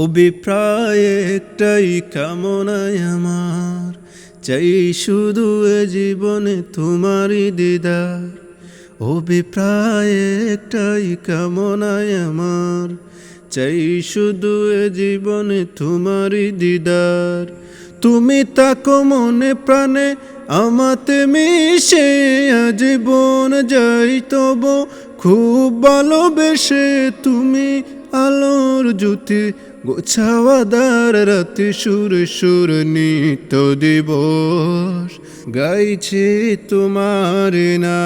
অভিপ্রায় একটাই কামনায় আমার। চাই শুধু এ জীবনে তোমারই দিদার। অভিপ্রায় একটাই কামনায় আমার। চাই শুধু এ জীবনে তোমারই দিদার। তুমি তাকো মনে প্রাণে, আমাতে মিশে জীবন যাই তব। খুব ভালোবেসে তুমি আলোর জ্যোতি গোছাওয়াদার রাতে সুর সুর নিত দিবস, গাইছে তোমার না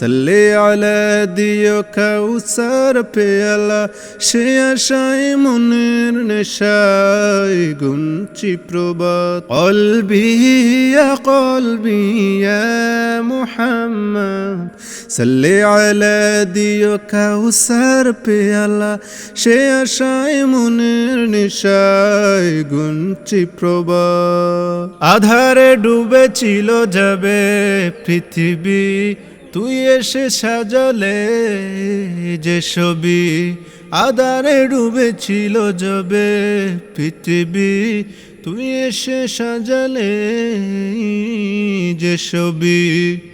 সাল্লে আলা দিও কাউসার পেয়ালা, সে আশায় মনের নেশায় গুঞ্চি প্রবাদ। কলবি ইয়া কলবি ইয়া মুহাম্মদ, সাল্লে আলা দিও কাউসার পেয়ালা, সে আশায় মনের নেশায় গুঞ্চি প্রবা আধারে ডুবেছিল যাবে পৃথিবী, তুই এসে সাজালে যে ছবি। আধারে ডুবেছিল যাবে পৃথিবী, তুই এসে সাজালে যে ছবি।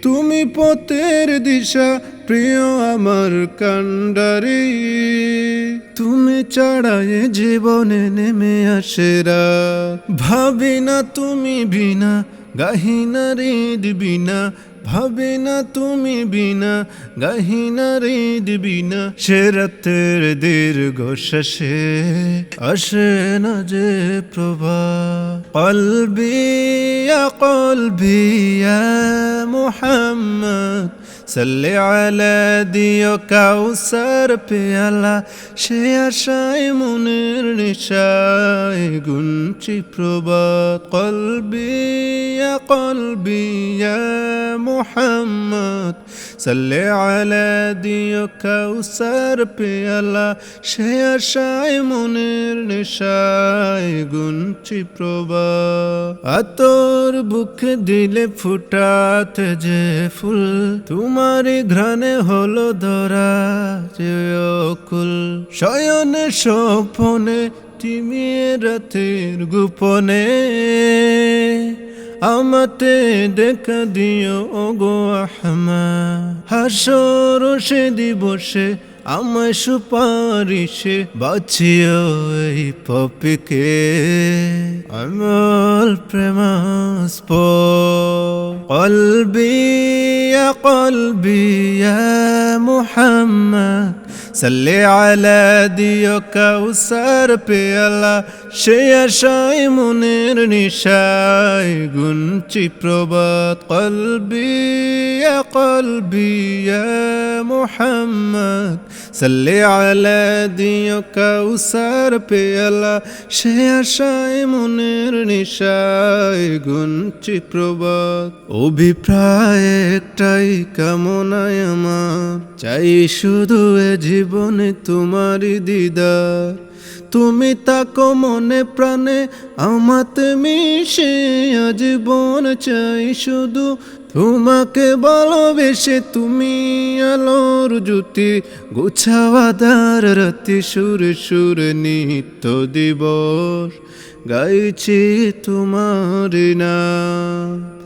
তুমি পথের দিশা, প্রিয় আমার কান্ডারি। তুমি ছাড়ায় জীবনে নেমে আসেরা ভাবি না তুমি বিনা গাহিনা রিদ বিনা ভাবে না তুমি বিনা, গাহিনা রিদ বিনা, সে রাতের দীর্ঘ শেষে আসে না যে প্রভা। কলবিয়া কলবিয়া মুহাম্মদ, সাল্লি আলা দিও কাউসার পেয়ালা, সে আশায় মনের নিশায় গুঞ্চি প্রবাদ কলবিয়া কলবিয়া মুহাম্মদ সাল্লি আলা দিও কাউসার পেয়ালা সে আশায় মনের নিশায় গুঞ্চি প্রবাদ আতর বুকে দিলে ফুটাতে যে ফুল তোমার ঘ্রাণে হলো ধরা যে অকুল শয়নে স্বপনে তুমি রাতের গোপনে আমাতে দেখা দিও, ওগো আহমা হাসর সে দিবসে আমায় সুপারিশে বাঁচিও এই পপিকে। আমল প্রেমাস্প কলবি কলবি মোহাম্মা সাল্লে আলা দিও কাউসার পেয়ালা সে আশায় মনের নিশায় গুঞ্চি প্রবাদ কলবি কলবি মুহাম্মদ সাল্লে আলা দিও কাউসার পেয়ালা সে মনের নিশায় গুঞ্চি প্রবাদ অভিপ্রায় একটাই কামনায় আমার চাই শুধু এ জীবনে তোমারই দিদার। তুমি তাকো মনে প্রাণে, আমাতে মিশে জীবন চাই শুধু তোমাকে ভালোবেসে তুমি আলোর জ্যোতি গুছাওয়াদার রাতি সুর সুর নিত্য দিবস, গাইছি তোমার না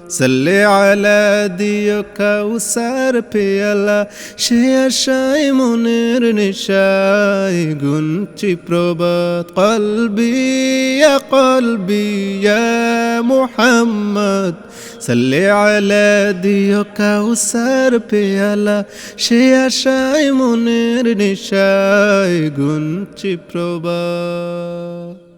সাল্লে আলা দিও কাউসার পেয়ালা সে আশায় মনের নেশায় গুঞ্চি প্রবাদ কলবি ইয়া কলবি ইয়া মুহাম্মদ সাল্লে আলা দিও কাউসার পেয়ালা সে আশায় মনের নেশায় গুঞ্চি প্রবাদ